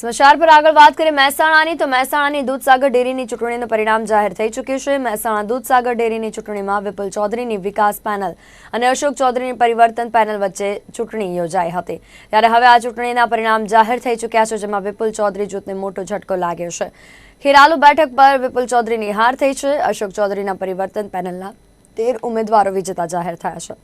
સમાચાર પર આગળ વાત કરીએ મહેસાણાની, તો મહેસાણાની દૂધસાગર ડેરીની ચૂંટણીનું પરિણામ જાહેર થઈ ચૂક્યું છે. મહેસાણા દૂધસાગર ડેરીની ચૂંટણીમાં વિપુલ ચૌધરીની વિકાસ પેનલ અને અશોક ચૌધરીની પરિવર્તન પેનલ વચ્ચે ચૂંટણી યોજાઈ હતી. ત્યારે હવે આ ચૂંટણીના પરિણામ જાહેર થઈ ચૂક્યા છે, જેમાં વિપુલ ચૌધરી જૂથને મોટો ઝટકો લાગ્યો છે. ખેરાલુ બેઠક પર વિપુલ ચૌધરીની હાર થઈ છે. અશોક ચૌધરીના પરિવર્તન પેનલના તેર ઉમેદવારો વિજેતા જાહેર થયા છે.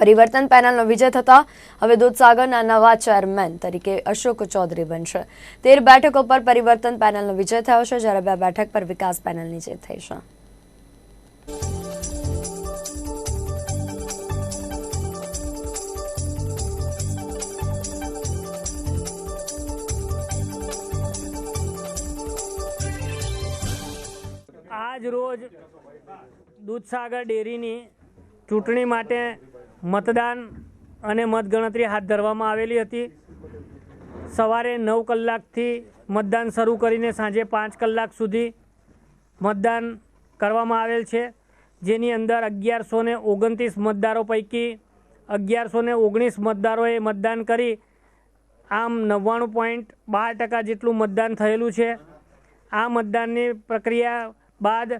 પરિવર્તન પેનલનો વિજય થતા હવે દૂધસાગરના નવા ચેરમેન તરીકે અશોક ચૌધરી બનશે. તેર બેઠકો પર પરિવર્તન પેનલનો વિજય થયો છે, જ્યારે બે બેઠક પર વિકાસ પેનલની જીત થઈ છે. આજ રોજ દૂધસાગર ડેરીની ચૂંટણી માટે મતદાન અને મતગણતરી હાથ ધરવામાં આવેલી હતી. સવારે નવ કલાકથી મતદાન શરૂ કરીને સાંજે પાંચ કલાક સુધી મતદાન કરવામાં આવેલ છે. જેની અંદર અગિયારસો ને ઓગણત્રીસ મતદારો પૈકી અગિયારસો ને ઓગણીસ મતદારોએ મતદાન કરી આમ નવ્વાણું પોઈન્ટ બાર ટકા જેટલું મતદાન થયેલું છે. આ મતદાનની પ્રક્રિયા બાદ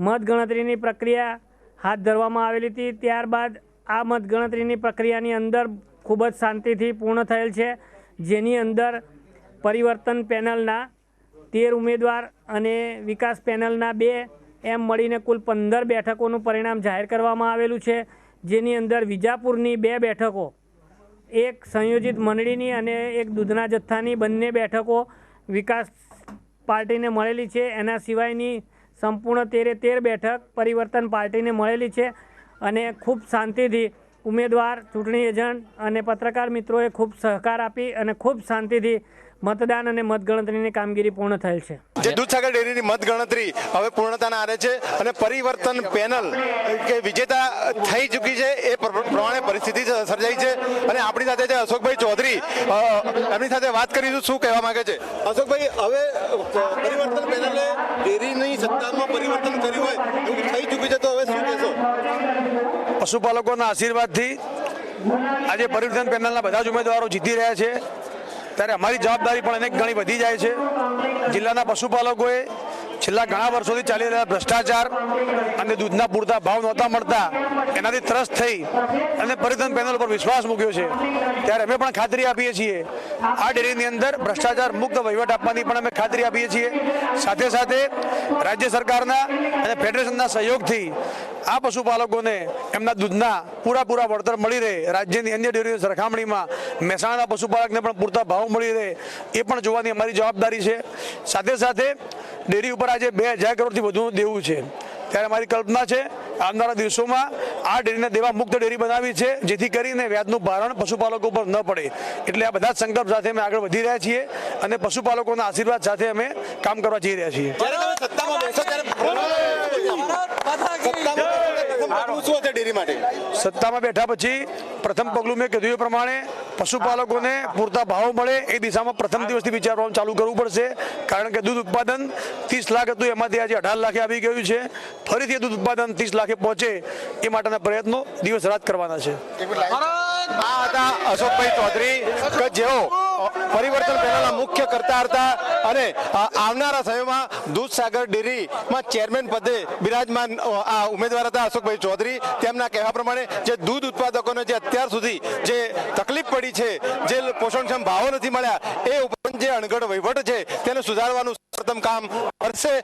મતગણતરીની પ્રક્રિયા હાથ ધરવામાં આવેલી હતી. ત્યારબાદ આ મતગણતરીની પ્રક્રિયાની અંદર ખૂબ જ શાંતિથી પૂર્ણ થયેલ છે. જેની અંદર પરિવર્તન પેનલના તેર ઉમેદવાર અને વિકાસ પેનલના બે એમ મળીને કુલ પંદર બેઠકોનું પરિણામ જાહેર કરવામાં આવેલું છે. જેની અંદર વિજાપુરની બે બેઠકો, એક સંયોજિત મંડળીની અને એક દૂધના જથ્થાની બંને બેઠકો વિકાસ પાર્ટીને મળેલી છે. એના સિવાયની સંપૂર્ણ તેરે તેર બેઠક પરિવર્તન પાર્ટીને મળેલી છે. અને ખૂબ શાંતિથી ઉમેદવાર ચૂંટણી એજન્ટ અને પત્રકાર મિત્રોએ ખૂબ સહકાર આપી અને ખૂબ શાંતિથી મતદાન અને મતગણતરીની કામગીરી પૂર્ણ થયેલ છે. જે દૂધસાગર ડેરીની મતગણતરી હવે પૂર્ણતાના આરે છે અને પરિવર્તન પેનલ કે વિજેતા થઈ ચૂકી છે એ પ્રમાણે પરિસ્થિતિ સર્જાઈ છે અને આપણી સાથે છે અશોકભાઈ ચૌધરી. એમની સાથે વાત કરીશું શું કહેવા માંગે છે? અશોકભાઈ હવે પરિવર્તન પેનલે ડેરીની સત્તામાં પરિવર્તન કર્યું હોય એવું થઈ ચૂક્યું છે તો હવે શું કહેશો પશુપાલકોના આશીર્વાદથી આજે પરિવર્તન પેનલના બધા જ ઉમેદવારો જીતી રહ્યા છે. ત્યારે અમારી જવાબદારી પણ અનેક ગણી વધી જાય છે. જિલ્લાના પશુપાલકોએ છેલ્લા ઘણા વર્ષોથી ચાલી રહેલા ભ્રષ્ટાચાર અને દૂધના પૂરતા ભાવ નહોતા મળતા, એનાથી ત્રસ્ત થઈ અને પરિવર્તન પેનલ પર વિશ્વાસ મૂક્યો છે. ત્યારે અમે પણ ખાતરી આપીએ છીએ. આ ડેરીની અંદર ભ્રષ્ટાચાર મુક્ત વહીવટ આપવાની પણ અમે ખાતરી આપીએ છીએ. સાથે સાથે રાજ્ય સરકારના અને ફેડરેશનના સહયોગથી આ પશુપાલકોને એમના દૂધના પૂરા પૂરા વળતર મળી રહે. રાજ્યની અન્ય ડેરીઓની સરખામણીમાં મહેસાણાના પશુપાલકને પણ પૂરતા ભાવ મળી રહે એ પણ જોવાની અમારી જવાબદારી છે. સાથે સાથે ડેરી ઉપર આજે બે હજાર કરોડથી વધુનું દેવું છે. ત્યારે મારી કલ્પના છે આવનારા દિવસોમાં આ ડેરીને દેવા મુક્ત ડેરી બનાવી છે જેથી કરીને વ્યાજનું ભારણ પશુપાલકો પર ન પડે. એટલે આ બધા જ સંકલ્પ સાથે અમે આગળ વધી રહ્યા છીએ અને પશુપાલકોના આશીર્વાદ સાથે અમે કામ કરવા જઈ રહ્યા છીએ. પગલું શું હશે ડેરી માટે? સત્તામાં બેઠા પછી પ્રથમ પગલું મેં કીધું એ પ્રમાણે પશુપાલકોને પૂરતા ભાવ મળે એ દિશામાં પ્રથમ દિવસથી વિચારવાનું ચાલુ કરવું પડશે. કારણ કે દૂધ ઉત્પાદન ત્રીસ લાખ હતું એમાંથી આજે અઢાર લાખે આવી ગયું છે. ફરીથી દૂધ ઉત્પાદન ત્રીસ લાખે પહોંચે એ માટેના પ્રયત્નો દિવસ રાત કરવાના છે. આ હતા અશોકભાઈ ચૌધરી કે જેઓ પરિવર્તન પહેલાના મુખ્ય કરતા હતા અને આવનારા સમયમાં દૂધસાગર ડેરીમાં ચેરમેન પદે બિરાજમાન આ ઉમેદવાર હતા અશોકભાઈ ચૌધરી. તેમના કહેવા પ્રમાણે જે દૂધ ઉત્પાદકોને જે અત્યાર સુધી જે તકલીફ પડી છે, જે પોષણક્ષમ ભાવો નથી મળ્યા, એ ઉપરાંત જે અણઘડ વહીવટ છે, તેને સુધારવાનું પ્રથમ કામ કરશે.